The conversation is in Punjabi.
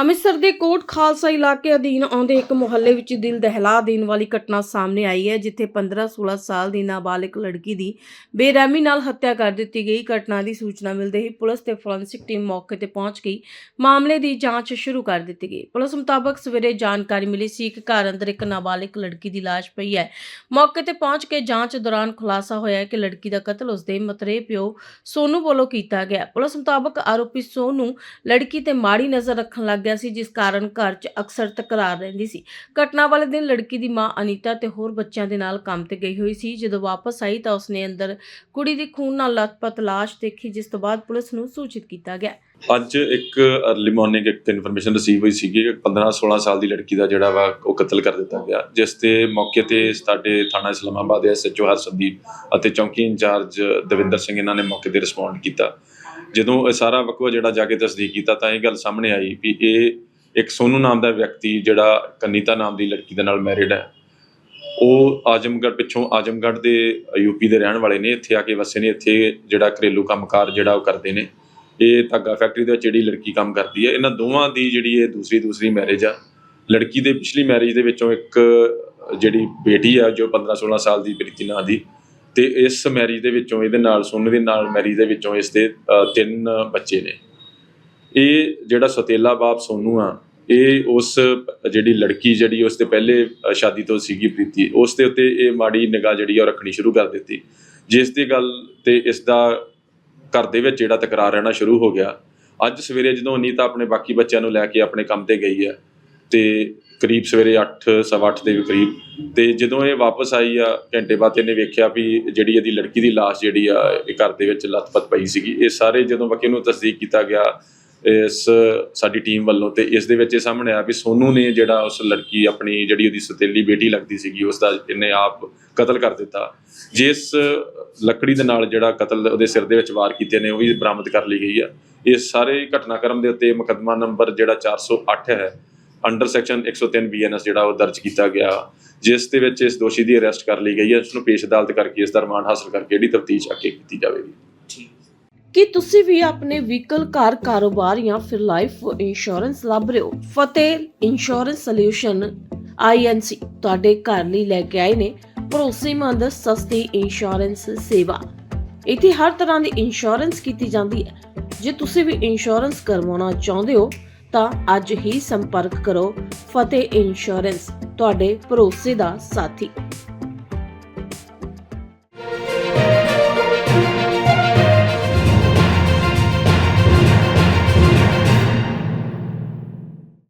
ਅੰਮ੍ਰਿਤਸਰ ਦੇ ਕੋਟ ਖਾਲਸਾ ਇਲਾਕੇ ਅਧੀਨ ਆਉਂਦੇ ਇੱਕ ਮੁਹੱਲੇ ਵਿੱਚ ਦਿਲ ਦਹਿਲਾ ਦੇਣ ਵਾਲੀ ਘਟਨਾ ਸਾਹਮਣੇ ਆਈ ਹੈ, ਜਿੱਥੇ 15-16 ਸਾਲ ਦੀ ਨਾਬਾਲਗ ਲੜਕੀ ਦੀ ਬੇਰਹਿਮੀ ਨਾਲ ਹੱਤਿਆ ਕਰ ਦਿੱਤੀ ਗਈ। ਘਟਨਾ ਦੀ ਸੂਚਨਾ ਮਿਲਦੇ ਹੀ ਪੁਲਿਸ ਤੇ ਫੋਰੈਂਸਿਕ ਟੀਮ ਮੌਕੇ ਤੇ ਪਹੁੰਚ ਗਈ। ਮਾਮਲੇ ਦੀ ਜਾਂਚ ਸ਼ੁਰੂ ਕਰ ਦਿੱਤੀ ਗਈ। ਪੁਲਿਸ ਮੁਤਾਬਕ ਸਵੇਰੇ ਜਾਣਕਾਰੀ ਮਿਲੀ ਸੀ ਕਿ ਘਰ ਅੰਦਰ ਇੱਕ ਨਾਬਾਲਿਗ ਲੜਕੀ ਦੀ ਲਾਸ਼ ਪਈ ਹੈ। ਮੌਕੇ ਤੇ ਪਹੁੰਚ ਕੇ ਜਾਂਚ ਦੌਰਾਨ ਖੁਲਾਸਾ ਹੋਇਆ ਕਿ ਲੜਕੀ ਦਾ ਕਤਲ ਉਸਦੇ ਮਤਰੇ ਪਿਓ ਸੋਨੂ ਵੱਲੋਂ ਕੀਤਾ ਗਿਆ। ਪੁਲਿਸ ਮੁਤਾਬਕ ਆਰੋਪੀ ਸੋਨੂ ਲੜਕੀ ਤੇ ਮਾੜੀ ਨਜ਼ਰ ਰੱਖਣ ਲੱਗ ਗਿਆ ਸੀ, ਜਿਸ ਕਾਰਨ ਘਰ 'ਚ ਅਕਸਰ ਤਕਰਾਰ ਰਹਿੰਦੀ ਸੀ। ਘਟਨਾ ਵਾਲੇ ਦਿਨ ਲੜਕੀ ਦੀ ਮਾਂ ਅਨੀਤਾ ਤੇ ਹੋਰ ਬੱਚਿਆਂ ਦੇ ਨਾਲ ਕੰਮ ਤੇ ਗਈ ਹੋਈ ਸੀ। ਜਦੋਂ ਵਾਪਸ ਆਈ ਤਾਂ ਉਸਨੇ ਅੰਦਰ ਕੁੜੀ ਦੀ ਖੂਨ ਨਾਲ ਲਥਪਥ ਲਾਸ਼ ਦੇਖੀ, ਜਿਸ ਤੋਂ ਬਾਅਦ ਪੁਲਿਸ ਨੂੰ ਸੂਚਿਤ ਕੀਤਾ ਗਿਆ। ਅੱਜ ਇੱਕ ਅਰਲੀ ਮਾਰਨਿੰਗ ਇੱਕ ਇਨਫੋਰਮੇਸ਼ਨ ਰਿਸੀਵ ਹੋਈ ਸੀਗੀ ਕਿ 15-16 ਸਾਲ ਦੀ ਲੜਕੀ ਦਾ ਜਿਹੜਾ ਵਾ ਉਹ ਕਤਲ ਕਰ ਦਿੱਤਾ ਗਿਆ। ਜਿਸ ਤੇ ਮੌਕੇ ਤੇ ਸਾਡੇ ਥਾਣਾ ਇਸਲਾਮਾਬਾਦ ਦੇ ਐਸਐਚਓ ਹਰਸਦੀਪ ਅਤੇ ਚੌਂਕੀ ਇੰਚਾਰਜ ਦਵਿੰਦਰ ਸਿੰਘ ਇਹਨਾਂ ਨੇ ਮੌਕੇ ਤੇ ਰਿਸਪੌਂਡ ਕੀਤਾ। ਜਦੋਂ ਇਹ ਸਾਰਾ ਵਕਵਾ ਜਿਹੜਾ ਜਾ ਕੇ ਤਸਦੀਕ ਕੀਤਾ ਤਾਂ ਇਹ ਗੱਲ ਸਾਹਮਣੇ ਆਈ ਵੀ ਇਹ ਇੱਕ ਸੋਨੂ ਨਾਮ ਦਾ ਵਿਅਕਤੀ ਜਿਹੜਾ ਕਨੀਤਾ ਨਾਮ ਦੀ ਲੜਕੀ ਦੇ ਨਾਲ ਮੈਰਿਡ ਹੈ। ਉਹ ਆਜ਼ਮਗੜ ਪਿੱਛੋਂ ਆਜਮਗੜ੍ਹ ਦੇ ਯੂਪੀ ਦੇ ਰਹਿਣ ਵਾਲੇ ਨੇ, ਇੱਥੇ ਆ ਕੇ ਵਸੇ ਨੇ, ਇੱਥੇ ਜਿਹੜਾ ਘਰੇਲੂ ਕੰਮਕਾਰ ਜਿਹੜਾ ਉਹ ਕਰਦੇ ਨੇ। ਇਹ ਧਾਗਾ ਫੈਕਟਰੀ ਦੇ ਵਿੱਚ ਜਿਹੜੀ ਲੜਕੀ ਕੰਮ ਕਰਦੀ ਹੈ, ਇਹਨਾਂ ਦੋਵਾਂ ਦੀ ਜਿਹੜੀ ਇਹ ਦੂਸਰੀ ਦੂਸਰੀ ਮੈਰਿਜ ਆ। ਲੜਕੀ ਦੇ ਪਿਛਲੀ ਮੈਰਿਜ ਦੇ ਵਿੱਚੋਂ ਇੱਕ ਜਿਹੜੀ ਬੇਟੀ ਆ, ਜੋ 15 16 ਸਾਲ ਦੀ ਪ੍ਰੀਤੀ ਨਾਂ ਦੀ ਤੇ ਇਸ ਮੈਰਿਜ ਦੇ ਵਿੱਚੋਂ, ਇਹਦੇ ਨਾਲ ਸੋਨੇ ਦੇ ਨਾਲ ਮੈਰਿਜ ਦੇ ਵਿੱਚੋਂ ਇਸ ਦੇ ਤਿੰਨ ਬੱਚੇ ਨੇ। ਇਹ ਜਿਹੜਾ ਸਤੇਲਾ ਬਾਪ ਸੋਨੂੰ ਆ, ਇਹ ਉਸ, ਜਿਹੜੀ ਲੜਕੀ ਜਿਹੜੀ ਉਸ ਦੇ ਪਹਿਲੇ ਸ਼ਾਦੀ ਤੋਂ ਸੀਗੀ ਪ੍ਰੀਤੀ, ਉਸ ਦੇ ਉੱਤੇ ਇਹ ਮਾੜੀ ਨਿਗਾਹ ਜਿਹੜੀ ਆ ਉਹ ਰੱਖਣੀ ਸ਼ੁਰੂ ਕਰ ਦਿੱਤੀ। ਜਿਸ ਦੀ ਗੱਲ ਤੇ ਇਸ ਦਾ ਘਰ ਦੇ ਵਿੱਚ ਜਿਹੜਾ ਤਕਰਾਰ ਰਹਿਣਾ ਸ਼ੁਰੂ ਹੋ ਗਿਆ। ਅੱਜ ਸਵੇਰੇ ਜਦੋਂ ਅਨੀਤਾ ਆਪਣੇ ਬਾਕੀ ਬੱਚਿਆਂ ਨੂੰ ਲੈ ਕੇ ਆਪਣੇ ਕੰਮ ਤੇ ਗਈ ਹੈ ਤੇ ਕਰੀਬ ਸਵੇਰੇ 8 ਸਵਾ ਅੱਠ ਦੇ ਕਰੀਬ। ਤੇ ਜਦੋਂ ਇਹ ਵਾਪਸ ਆਈ ਆ, ਘੰਟੇ ਬਾਅਦ ਇਹਨੇ ਵੇਖਿਆ ਵੀ ਜਿਹੜੀ ਇਹਦੀ ਲੜਕੀ ਦੀ ਲਾਸ਼ ਜਿਹੜੀ ਆ, ਇਹ ਘਰ ਦੇ ਵਿੱਚ ਲੱਥਪੱਥ ਪਈ ਸੀਗੀ। ਇਹ ਸਾਰੇ ਜਦੋਂ ਬਾਕੀ ਨੂੰ ਤਸਦੀਕ ਕੀਤਾ ਗਿਆ, ਇਸ ਸਾਡੀ ਟੀਮ ਵੱਲੋਂ ਤੇ ਇਸ ਦੇ ਵਿੱਚ ਇਹ ਸਾਹਮਣੇ ਆਇਆ ਵੀ ਸੋਨੂ ਨੇ ਜਿਹੜਾ ਉਸ ਲੜਕੀ ਆਪਣੀ ਜਿਹੜੀ ਉਹਦੀ ਸਤੇਲੀ ਬੇਟੀ ਲੱਗਦੀ ਸੀਗੀ, ਉਸ ਦਾ ਇਹਨੇ ਆਪ ਕਤਲ ਕਰ ਦਿੱਤਾ। ਜਿਸ ਲੱਕੜੀ ਦੇ ਨਾਲ ਜਿਹੜਾ ਕਤਲ ਉਹਦੇ ਸਿਰ ਦੇ ਵਿੱਚ ਵਾਰ ਕੀਤੇ ਨੇ, ਉਹ ਵੀ ਬਰਾਮਦ ਕਰ ਲਈ ਗਈ ਆ। ਇਹ ਸਾਰੇ ਘਟਨਾਕ੍ਰਮ ਦੇ ਉੱਤੇ ਮੁਕੱਦਮਾ ਨੰਬਰ ਜਿਹੜਾ 408 ਹੈ ਅੰਡਰ ਸੈਕਸ਼ਨ 103 ਬੀਐਨਐਸ ਜਿਹੜਾ ਉਹ ਦਰਜ ਕੀਤਾ ਗਿਆ, ਜਿਸ ਦੇ ਵਿੱਚ ਇਸ ਦੋਸ਼ੀ ਦੀ ਅਰੈਸਟ ਕਰ ਲਈ ਗਈ ਹੈ ਉਸ ਨੂੰ ਪੇਸ਼ ਅਦਾਲਤ ਕਰਕੇ ਇਸ ਦਾ ਰਿਮਾਂਡ ਹਾਸਲ ਕਰਕੇ ਜਿਹੜੀ ਤਫਤੀਸ਼ ਅੱਗੇ ਕੀਤੀ ਜਾਵੇਗੀ। ਕੀ ਤੁਸੀਂ ਵੀ ਆਪਣੇ ਵਹੀਕਲ, ਕਾਰ, ਕਾਰੋਬਾਰ ਜਾਂ ਫਿਰ ਲਾਈਫ ਇੰਸ਼ੋਰੈਂਸ ਲੱਭ ਰਹੇ ਹੋ? ਫਤਿਹ ਇੰਸ਼ੋਰੈਂਸ ਸੋਲਿਊਸ਼ਨ ਆਈਐਨਸੀ ਤੁਹਾਡੇ ਘਰ ਲਈ ਲੈ ਕੇ ਆਏ ਨੇ ਭਰੋਸੇਮੰਦ, ਸਸਤੀ ਇੰਸ਼ੋਰੈਂਸ ਸੇਵਾ। ਇੱਥੇ ਹਰ ਤਰ੍ਹਾਂ ਦੀ ਇੰਸ਼ੋਰੈਂਸ ਕੀਤੀ ਜਾਂਦੀ ਹੈ। ਜੇ ਤੁਸੀਂ ਵੀ ਇੰਸ਼ੋਰੈਂਸ ਕਰਵਾਉਣਾ ਚਾਹੁੰਦੇ ਹੋ ਤਾਂ ਅੱਜ ਹੀ ਸੰਪਰਕ ਕਰੋ ਫਤਿਹ ਇੰਸ਼ੋਰੈਂਸ ਤੁਹਾਡੇ ਭਰੋਸੇ ਦਾ ਸਾਥੀ।